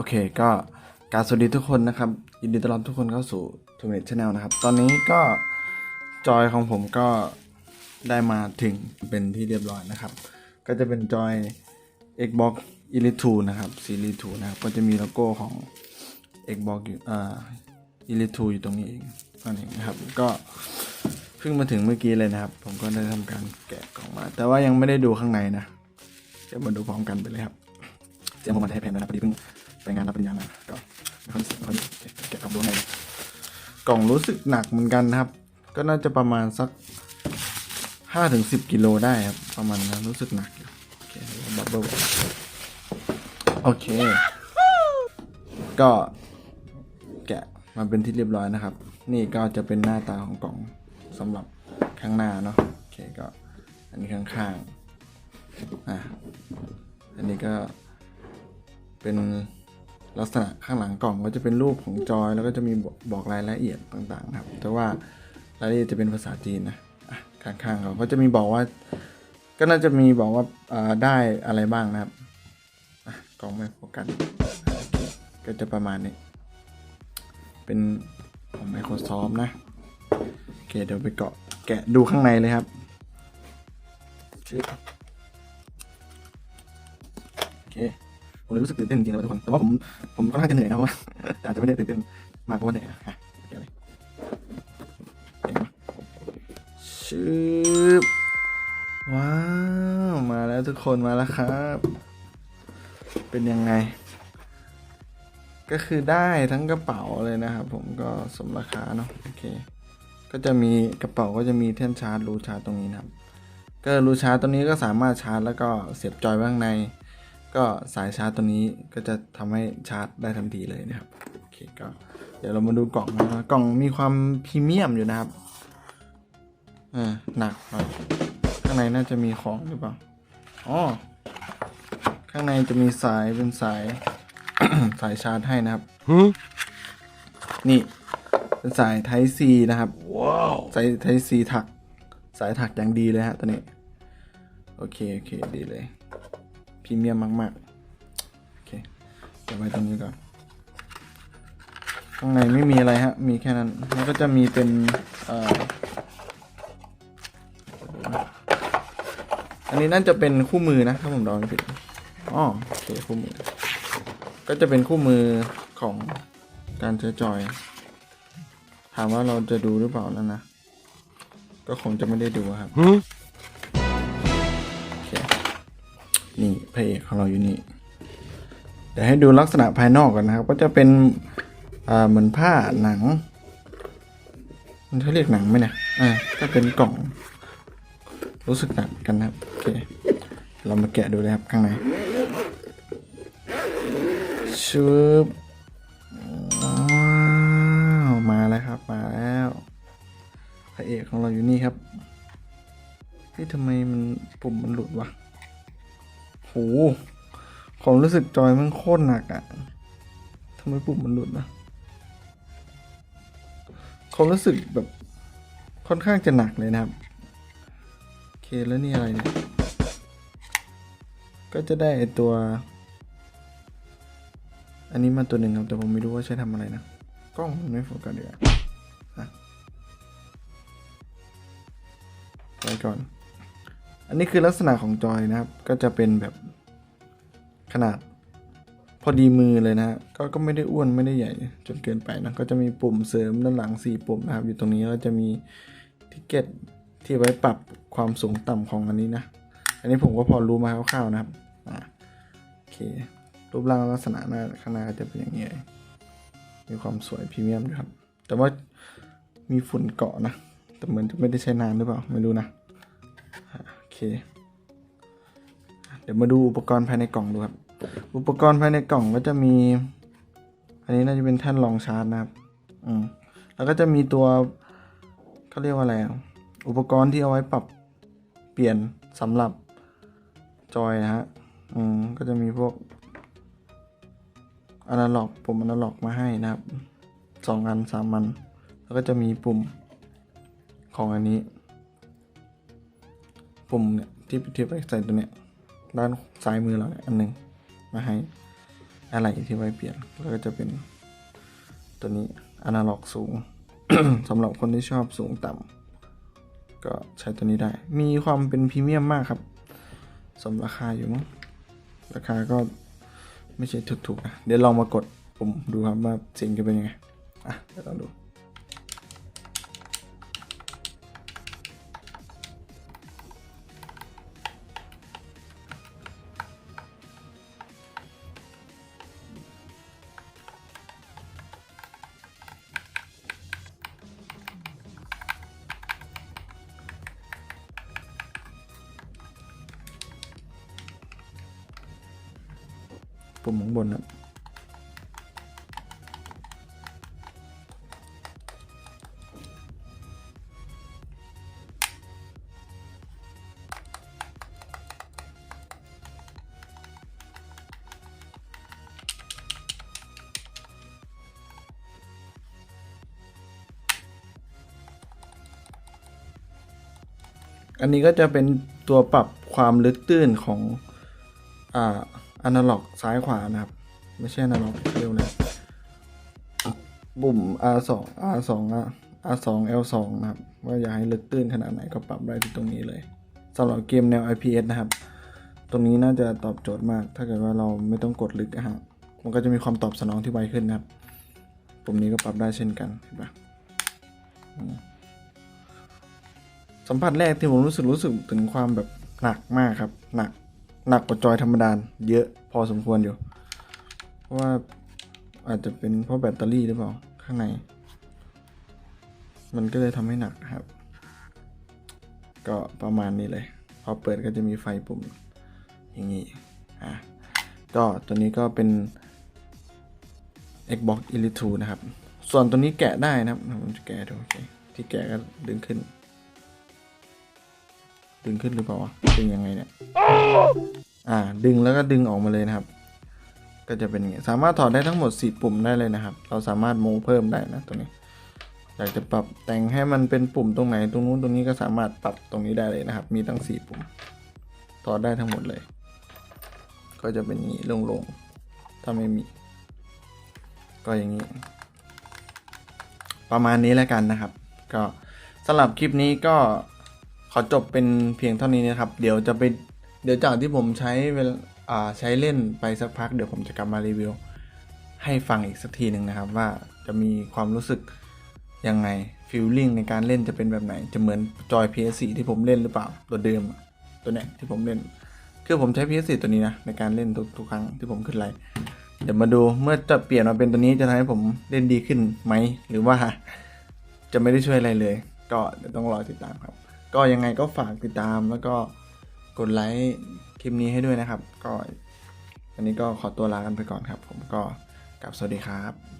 โอเคก็การสวัสดีทุกคนนะครับ ยินดีต้อนรับทุกคนเข้าสู่ทูเม t ช n แนลนะครับ ตอนนี้ก็จอยของผมก็ได้มาถึงเป็นที่เรียบร้อยนะครับ ก็จะเป็นจอย Xbox Elite 2นะครับซีรีส์2นะครับ ก็จะมีโลโก้ของ Xbox อยู่อ่า Elite 2อยู่ตรงนี้เองนั่นเองนะครับ ก็เพิ่งมาถึงเมื่อกี้เลยนะครับ ผมก็ได้ทำการแกะกล่องมา แต่ว่ายังไม่ได้ดูข้างในนะเดี๋ยวมาดูพร้อมกันไปเลยครับเตรียมผมมาให้แพนแล้วนะพอดีเพิ่ง ไปงานรับปริญญามาก็ไม่ค่อยเสียไม่ค่อยแกะกล่องดูข้างในเลยกล่องรู้สึกหนักเหมือนกันนะครับ ก็น่าจะประมาณสักห้าถึงสิบกิโลได้ครับ ประมาณนั้นรู้สึกหนักอยู่โอเคบับเบิ้ลโอเค ก็แกะมาเป็นที่เรียบร้อยนะครับ นี่ก็จะเป็นหน้าตาของกล่องสำหรับข้างหน้าเนาะโอเคก็อันนี้ข้างๆอะอันนี้ก็เป็น ลักษณะข้างหลังกล่องก็จะเป็นรูปของจอย แล้วก็จะมีบอกรายละเอียดต่างๆครับ แต่ว่ารายละเอียดจะเป็นภาษาจีนนะข้างๆเขาก็จะมีบอกว่า ก็น่าจะมีบอกว่าาได้อะไรบ้างนะครับกล่องไม่โฟกัสก็จะประมาณนี้ เป็นของ Microsoft นะ โอเค เดี๋ยวไปเกาะแกะดูข้างในเลยครับโอเค ผมรู้สึกตื่นเต้นจริงๆนะทุกคน แต่ว่าผมผมค่อนข้างจะเหนื่อยนะเพราะว่าอาจจะไม่ได้ตื่นเต้นมากเพราะว่าเหนื่อยอะอะเดี๋ยวเลยเก่งมากชืบว้าว มาแล้วทุกคนมาแล้วครับ เป็นยังไง ก็คือได้ทั้งกระเป๋าเลยนะครับ ผมก็สมราคาเนาะโอเค ก็จะมีกระเป๋าก็จะมีเท่นชาร์จรูชาร์จตรงนี้นะครับ ก็รูชาร์จตัวนี้ก็สามารถชาร์จแล้วก็เสียบจอยไว้ข้างใน ก็สายชาร์จตัวนี้ก็จะทำให้ชาร์จได้ทันทีเลยนะครับโอเคก็เดี๋ยวเรามาดูกล่องนะครับกล่องมีความพรีเมียมอยู่นะครับอ่าหนักหน่อยข้างในน่าจะมีของหรือเปล่าอ๋อข้างในจะมีสายเป็นสาย สายชาร์จให้นะครับนี่เป็นสาย Type C นะครับว้าวสาย Type C ถัก สายถักอย่างดีเลยฮะตัวนี้ โอเค โอเค ดีเลยพ รีเมียมมากๆโอเคเดี๋ยวไว้ตรงนี้ก่อนข้างในไม่มีอะไรฮะ มีแค่นั้น แล้วก็จะมีเป็นเอ่อันนี้น่าจะเป็นคู่มือนะถ้าผมเดาไม่ผิดอ๋อโอเคคู่มือ ก็จะเป็นคู่มือของการใช้จอย ถามว่าเราจะดูหรือเปล่านั่นนะ ก็คงจะไม่ได้ดูครับ นี่พระเอกของเราอยู่นี่เดี๋ยวให้ดูลักษณะภายนอกก่อนนะครับ ก็จะเป็นเหมือนผ้าหนัง มันเขาเรียกหนังไหมเนี่ยอ่าก็เป็นกล่อง รู้สึกหนักกันนะครับโอเคเรามาแกะดูเลยครับข้างในชืบมาแล้วครับมาแล้วพระเอกของเราอยู่นี่ครับเฮ้ยทำไมมันปุ่มมันหลุดวะ โหผมรู้สึกจอยมันโคตรหนักอะ่ะทำไมปุ่มมันหลุดนะผมรู้สึกแบบค่อนข้างจะหนักเลยนะครับ โอเคแล้วนี่อะไรเนี่ย ก็จะได้ตัว อันนี้มาตัวหนึ่งครับ แต่ผมไม่รู้ว่าใช้ทำอะไรนะ กล้องมันไม่โฟกัสเดี๋ยวอะไปก่อน อันนี้คือลักษณะของจอยนะครับ ก็จะเป็นแบบขนาดพอดีมือเลยนะฮะก็ก็ไม่ได้อ้วนไม่ได้ใหญ่จนเกินไปนะก็จะมีปุ่มเสริมด้านหลังสี่ปุ่มนะครับ อยู่ตรงนี้แล้วจะมีทิกเก็ตที่ไว้ปรับความสูงต่ำของอันนี้นะ อันนี้ผมก็พอรู้มาคร่าวๆนะครับอ่าโอเครูปร่างลักษณะหน้าข้างหน้าจะเป็นอย่างนี้เลยมีความสวยพรีเมียมด้วยครับ แต่ว่ามีฝุ่นเกาะนะ แต่เหมือนจะไม่ได้ใช้นานหรือเปล่า ไม่รู้นะ เคเดี๋ยวมาดูอุปกรณ์ภายในกล่องดูครับ อุปกรณ์ภายในกล่องก็จะมี อันนี้น่าจะเป็นแท่นรองชาร์จนะครับอืมแล้วก็จะมีตัวเขาเรียกว่าอะไรอะอุปกรณ์ที่เอาไว้ปรับเปลี่ยนสำหรับจอยนะฮะอืมก็จะมีพวกอนาล็อกปุ่มอนาล็อกมาให้นะครับสองอันสามอัน แล้วก็จะมีปุ่มของอันนี้ ปุ่มเนี่ยที่ที่ไปใส่ตัวเนี้ยด้านซ้ายมือเราเนี่ยอันหนึ่งมาให้อะไรที่ไว้เปลี่ยนแล้วก็จะเป็นตัวนี้อนาล็อกสูง สำหรับคนที่ชอบสูงต่ำก็ใช้ตัวนี้ได้ มีความเป็นพรีเมียมมากครับ สมราคาอยู่มั้งราคาก็ไม่ใช่ถูกๆนะเดี๋ยวลองมากดปุ่มดูครับว่าเสียงจะเป็นยังไง อะเดี๋ยวลองดู ปุ่มข้างบนครับอันนี้ก็จะเป็นตัวปรับความลึกตื้นของ อ่า อนาล็อกซ้ายขวานะครับ ไม่ใช่อนาล็อกเร็วเลยปุ่ม R2 R2 อะ R2 L2 นะครับ ว่าอยากให้ลึกตื้นขนาดไหนก็ปรับได้ที่ตรงนี้เลยสำหรับเกมแนว IPS นะครับ ตรงนี้น่าจะตอบโจทย์มาก ถ้าเกิดว่าเราไม่ต้องกดลึกอะฮะมันก็จะมีความตอบสนองที่ไวขึ้นนะครับ ปุ่มนี้ก็ปรับได้เช่นกันเห็นปะสัมผัสแรกที่ผมรู้สึกรู้สึกถึงความแบบหนักมากครับ หนัก หนักกว่าจอยธรรมดาเยอะพอสมควรอยู่ เพราะว่าอาจจะเป็นเพราะแบตเตอรี่หรือเปล่า ข้างใน มันก็เลยทำให้หนักครับ ก็ประมาณนี้เลย พอเปิดก็จะมีไฟปุ่มอย่างนี้ อะ ก็ตัวนี้ก็เป็น Xbox Elite 2 นะครับ ส่วนตัวนี้แกะได้นะครับผมจะแกะดูโอเคที่แกะก็ดึงขึ้น ดึงขึ้นหรือเปล่าวะดึงยังไงเนี่ยอ่าดึงแล้วก็ดึงออกมาเลยนะครับ ก็จะเป็นอย่างนี้สามารถถอดได้ทั้งหมด 4 ปุ่มได้เลยนะครับ เราสามารถโมเพิ่มได้นะตรงนี้อยากจะปรับแต่งให้มันเป็นปุ่มตรงไหนตรงนู้นตรงนี้ก็สามารถปรับตรงนี้ได้เลยนะครับ มีทั้ง 4 ปุ่มถอดได้ทั้งหมดเลย ก็จะเป็นอย่างนี้โล่งๆถ้าไม่มี ก็อย่างนี้ ประมาณนี้แล้วกันนะครับ ก็สำหรับคลิปนี้ก็ ขอจบเป็นเพียงเท่านี้นะครับ เดี๋ยวจะไปเดี๋ยวจากที่ผมใช้เวลาใช้เล่นไปสักพัก เดี๋ยวผมจะกลับมารีวิว ให้ฟังอีกสักทีหนึ่งนะครับ ว่าจะมีความรู้สึกยังไงฟีลลิ่งในการเล่นจะเป็นแบบไหน จะเหมือนจอย PS4 ที่ผมเล่นหรือเปล่าตัวเดิมตัวเนี้ยที่ผมเล่น คือผมใช้ PS4 ตัวนี้นะในการเล่นทุกทุกครั้งที่ผมขึ้นไลน์เดี๋ยวมาดูเมื่อจะเปลี่ยนมาเป็นตัวนี้จะทำให้ผมเล่นดีขึ้นไหม หรือว่าจะไม่ได้ช่วยอะไรเลย ก็เดี๋ยวต้องรอติดตามครับ ก็ยังไงก็ฝากติดตามแล้วก็กดไลค์คลิปนี้ให้ด้วยนะครับ ก็วันนี้ก็ขอตัวลากันไปก่อนครับ ผมก็กลับสวัสดีครับ